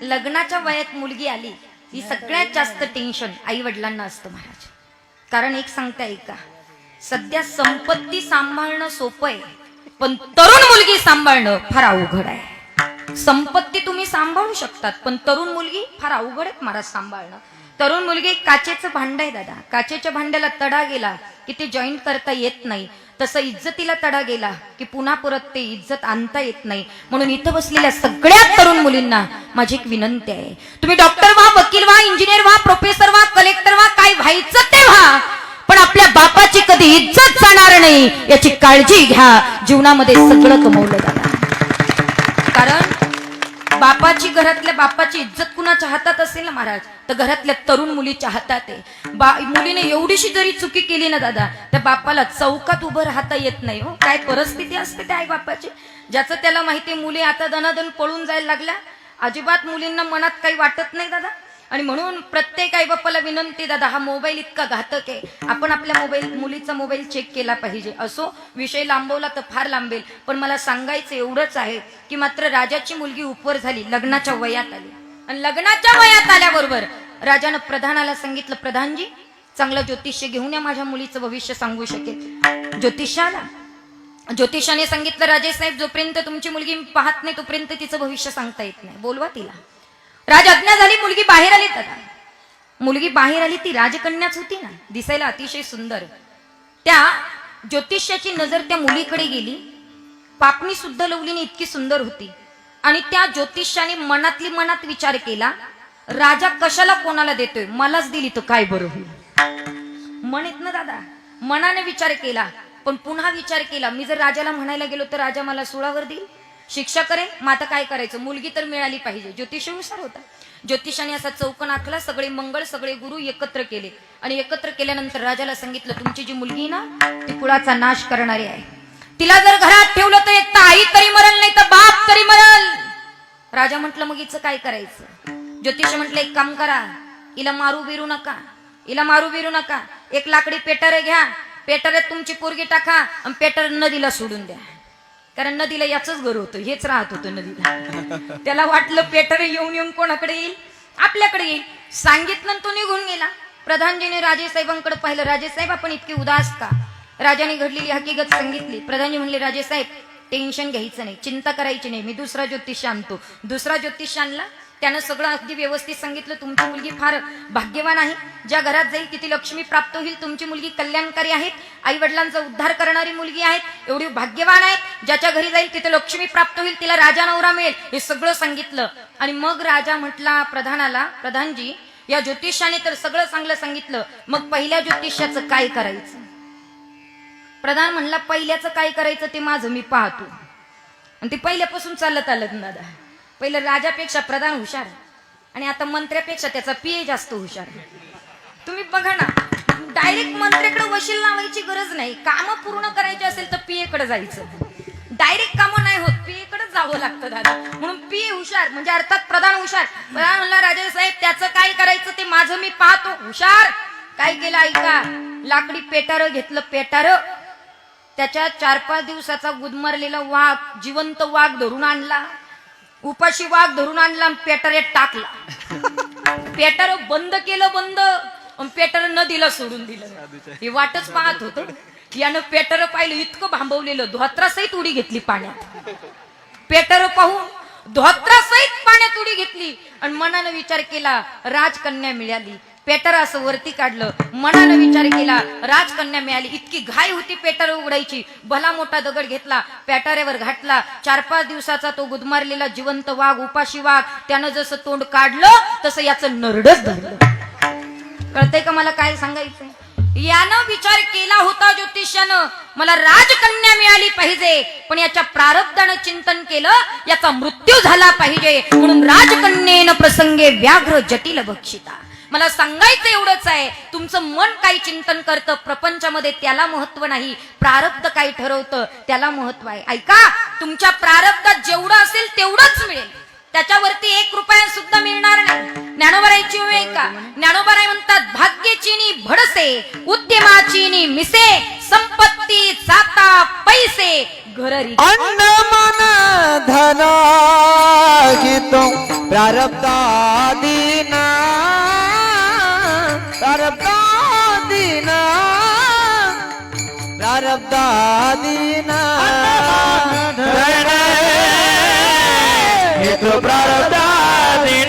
लग्नाच्या वयात मुलगी आली ही सगळ्यात जास्त टेन्शन आई वडिलांना असतं महाराज. कारण एक सांगता ऐका सध्या संपत्ती सांभाळणं सोपं आहे पण तरुण मुलगी सांभाळणं फार अवघड आहे. संपत्ती तुम्ही सांभाळू शकतात पण तरुण मुलगी फार अवघड आहे महाराज सांभाळणं. तरुण मुलगी काचेचं भांड आहे दादा. काचेच्या भांड्याला तडा गेला की ते जॉईंट करता येत नाही. तसं इज्जतीला तडा गेला की पुन्हा परत ते इज्जत आणता येत नाही. म्हणून इथं बसलेल्या सगळ्या तरुण मुलींना माझी एक विनंती आहे. तुम्ही डॉक्टर व्हा वकील व्हा इंजिनियर व्हा प्रोफेसर व्हा कलेक्टर व्हा काय व्हायचं ते व्हा. पण आपल्या बापाची कधी इज्जत जाणार नाही याची काळजी घ्या. जीवनामध्ये सगळं कमवलं जाणार. कारण बापाची घरातल्या बापाची इज्जत कुणाच्या हातात असेल ना महाराज? तर घरातल्या तरुण मुलीच्या हातात आहे. बा मुलीने एवढीशी जरी चुकी केली ना दादा त्या बापाला चौकात उभं राहता येत नाही हो. काय परिस्थिती असते त्या आई बापाची ज्याचं त्याला माहिती मुली आता दनादन पळून जायला लागल्या. अजिबात मुलींना मनात काही वाटत नाही दादा. आणि म्हणून प्रत्येक आई बापाला विनंती दादा हा मोबाईल इतका घातक आहे. आपण आपल्या मोबाईल मुलीचा मोबाईल चेक केला पाहिजे. असो विषय लांबवला तर फार लांबेल. पण मला सांगायचं एवढंच आहे की मात्र राजाची मुलगी उपवर झाली लग्नाच्या वयात आली. आणि लग्नाच्या वयात आल्याबरोबर राजानं प्रधानाला सांगितलं प्रधानजी चांगलं ज्योतिष्य घेऊन या माझ्या मुलीचं भविष्य सांगू शकेल. ज्योतिषाला? ज्योतिषाने सांगितलं राजे साहेब जोपर्यंत तुमची मुलगी पाहत नाही तोपर्यंत तिचं भविष्य सांगता येत नाही. बोलवा तिला. राजज्ञा झाली मुलगी बाहेर आली दादा मुलगी बाहेर आली ती राजकन्याच होती ना. दिसायला अतिशय सुंदर. त्या ज्योतिष्याची नजर त्या मुलीकडे गेली. पापणी सुद्धा लवलीने इतकी सुंदर होती. आणि त्या ज्योतिष्याने मनातली मनात विचार केला राजा कशाला कोणाला देतोय? मलाच दिली तो काय बरं होईल? मन येत ना दादा. मनाने विचार केला पण पुन्हा विचार केला मी जर राजाला म्हणायला गेलो तर राजा मला सुळावर देईल? शिक्षा करेल मग आता काय करायचं? मुलगी तर मिळाली पाहिजे. ज्योतिषानुसार होता. ज्योतिषाने असा चौकन आखला सगळे मंगळ सगळे गुरु एकत्र केले. आणि एकत्र केल्यानंतर राजाला सांगितलं तुमची जी मुलगी ना ती कुळाचा नाश करणारी आहे. तिला जर घरात ठेवलं तर एक तर आई तरी मरल नाही तर बाप तरी मरल. राजा म्हटलं मग हिचं काय करायचं? ज्योतिष म्हटलं एक काम करा. हिला मारू बिरू नका. हिला मारू बिरू नका. एक लाकडी पेटारे घ्या. पेटाऱ्यात तुमची पोरगी टाका आणि पेटर नदीला सोडून द्या. कारण नदीला याचच घर होतं हेच राहत होतं नदीला. त्याला वाटलं पेटर येऊन येऊन कोणाकडे येईल? आपल्याकडे येईल. सांगितलं तो निघून गेला. प्रधानजीने राजेसाहेबांकडे पाहिलं. राजेसाहेब आपण इतके उदास का? राजाने घडलेली हकीकत सांगितली. प्रधानजी म्हणले राजेसाहेब टेन्शन घ्यायचं नाही. चिंता करायची नाही. मी दुसरा ज्योतिष आणतो. दुसरा ज्योतिष आणला. त्यानं सगळं अगदी व्यवस्थित सांगितलं तुमची मुलगी फार भाग्यवान आहे. ज्या घरात जाईल तिथे लक्ष्मी प्राप्त होईल. तुमची मुलगी कल्याणकारी आहेत आई वडिलांचा उद्धार करणारी मुलगी आहेत एवढी भाग्यवान आहेत ज्याच्या घरी जाईल तिथे लक्ष्मी प्राप्त होईल. तिला राजा नवरा मिळेल. हे सगळं सांगितलं. आणि मग राजा म्हटला प्रधानाला प्रधानजी या ज्योतिषाने तर सगळं चांगलं सांगितलं. मग पहिल्या ज्योतिषाचं काय करायचं? प्रधान म्हणला पहिल्याचं काय करायचं ते माझं मी पाहतो. आणि ते पहिल्यापासून चालत आलं दादा पहिलं राजापेक्षा प्रधान हुशार आणि आता मंत्र्यापेक्षा त्याचा पीए जास्त हुशार तुम्ही बघा ना डायरेक्ट मंत्र्याकडे वशील लावायची गरज नाही. कामं पूर्ण करायची असेल तर पीए कडे जायचं. डायरेक्ट कामं नाही होत पीए कडे जावं लागतं दादा. म्हणून पीए हुशार म्हणजे अर्थात प्रधान हुशार. प्रधान म्हणला राजा साहेब त्याचं काय करायचं ते माझं मी पाहतो. हुशार. काय केलं ऐका? लाकडी पेटार घेतलं पेटार. त्याच्या चार पाच दिवसाचा गुदमरलेला वाघ जिवंत वाघ धरून आणला. उपाशी वाघ धरून आणला आणि टाकला. पेटर बंद केलं बंद पेटर न दिलं सोडून दिलं. हे वाटच पाहत होत. यानं पेटर पाहिलं इतकं भांबवलेलं. धोत्रासहित उडी घेतली पाण्यात. पेटर पाहून धोत्रासहित पाण्यात उडी घेतली. आणि मनानं विचार केला राजकन्या मिळाली. पेटर असं वरती काढलं. मनानं विचार केला राजकन्या मिळाली. इतकी घाई होती पेटर उघडायची. भला मोठा दगड घेतला पेटाऱ्यावर घातला. चार पाच दिवसाचा तो गुदमारलेला जिवंत वाघ उपाशी वाघ त्यानं जसं तोंड काढलं तसं याचं नरडच धरलं. कळतंय का मला काय सांगायचंय? यानं विचार केला होता ज्योतिष्यानं मला राजकन्या मिळाली पाहिजे. पण याच्या प्रारब्धानं चिंतन केलं याचा मृत्यू झाला पाहिजे. म्हणून राजकन्येनं प्रसंगे व्याघ्र जटिल बक्षिता. मला सांगायचं एवढंच आहे तुमचं मन काही चिंतन करतं प्रपंचामध्ये त्याला महत्त्व नाही प्रारब्ध काय ठरवतं त्याला महत्त्व आहे. ऐका तुमच्या प्रारब्धात जेवढं असेल तेवढंच मिळेल. त्याच्यावरती एक रुपया सुद्धा मिळणार नाही. ज्ञानोबरायची वेळ का ज्ञानोबराय म्हणतात भाग्यचिनी भडसे उद्यमाचिनी मिसे संपत्ती जाता पैसे घररी. अन्न मन धन प्रारब्धा તરફ દીના પ્રારબ્ધા